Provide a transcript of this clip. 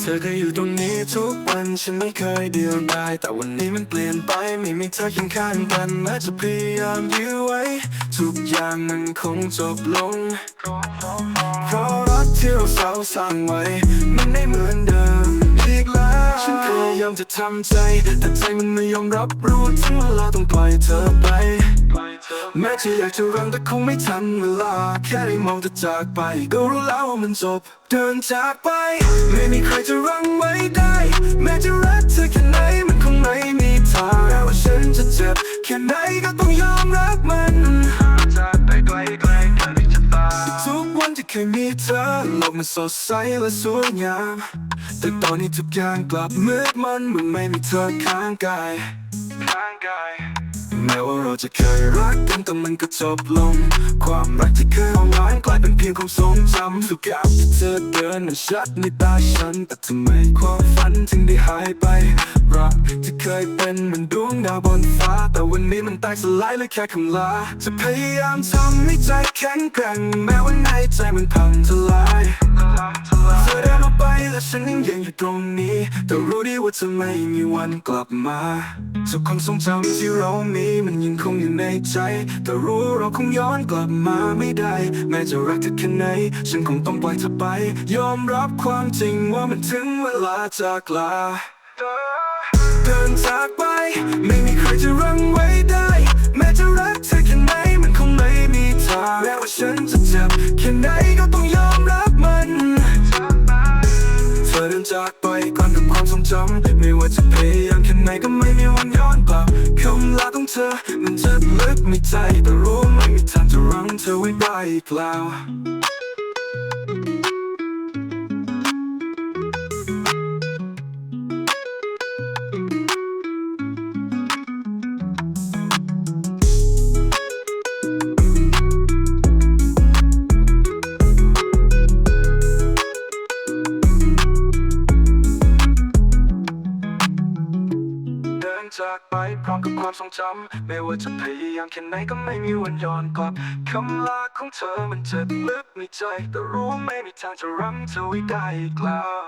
เธอเคยอยู่ตรงนี้ทุกวันฉันไม่เคยเดียวดายแต่วันนี้มันเปลี่ยนไปไม่มีเธอคียงข้างกันแม้จะพยายามยื้อไว้ ทุกอย่างมันคงจบลง เพราะรักที่เราสาวสร้างไว้ มันไม่เหมือนเดิมอีกแล้วฉันพยายามจะทำใจ แต่ใจมันไม่ยอมรับรู้ถึงเวลาต้องปล่อยเธอไป แม้จะอยากจะรังแต่คงไม่ทันเวลา แค่ได้มองเธอจากไป ก็รู้แล้วว่ามันจบ เดินจากไป ไม่มีใครจะรังไว้ได้ แม้จะรักเธอแค่ไหนมันคงไม่มีทางแม้ว่าฉันจะเจ็บแค่ไหนก็ต้องยอมรับมันจากไปไกลไกลๆกันที่จะตายทุกวันที่เคยมีเธอโลกมันสดใสและสวยงามแต่ตอนนี้ทุกอย่างกลับมืดมันเมื่อไม่มีเธอข้างกายข้างกาย แม้ว่าเราจะเคยรักกันแต่มันก็จบลง ความรักที่เคยหวานกลายเป็นเพียงความทรงจำทุกอย่างที่เธอเดินชัดในตาฉัน แต่ทำไมความฝันถึงได้หายไป รักที่เคยเป็นเหมือนดวงดาวบนฟ้า แต่วันนี้มันแตกสลายเลยแค่คำลา จะพยายามทำให้ใจแข็งแกร่ง แม้ว่าในใจมันพังทลาย และฉันยังยืนอยู่ตรงนี้ แต่รู้ดีว่าเธอไม่มีวันกลับมาทุกความทรงจำที่เรามีมันยังคงอยู่ในใจ แต่รู้เราคงย้อนกลับมาไม่ได้ แม้จะรักเธอแค่ไหน ฉันคงต้องปล่อยเธอไป ยอมรับความจริงว่ามันถึงเวลาจากลา เดินจากไป ไม่มีใครจะรังไว้ได้ แม้จะรักเธอแค่ไหนมันคงไม่มีทางแม้ว่าฉันจะเจ็บแค่ไหน จากไปก่อนกับความทรงจำไม่ว่าจะพยายามแค่ไหนก็ไม่มีวันย้อนกลับคำลาของเธอ มันจะลึกในใจแต่รู้ไม่มีทางจะรั้งเธอไว้ได้อีกแล้ว จากไปพร้อมกับความทรงจำไม่ว่าจะพยายามแค่ไหนก็ไม่มีวันย้อนกลับคำลาของเธอมันเจ็บลึกในใจ แต่รู้ไม่มีทางจะรั้งเธอไว้ได้อีกแล้ว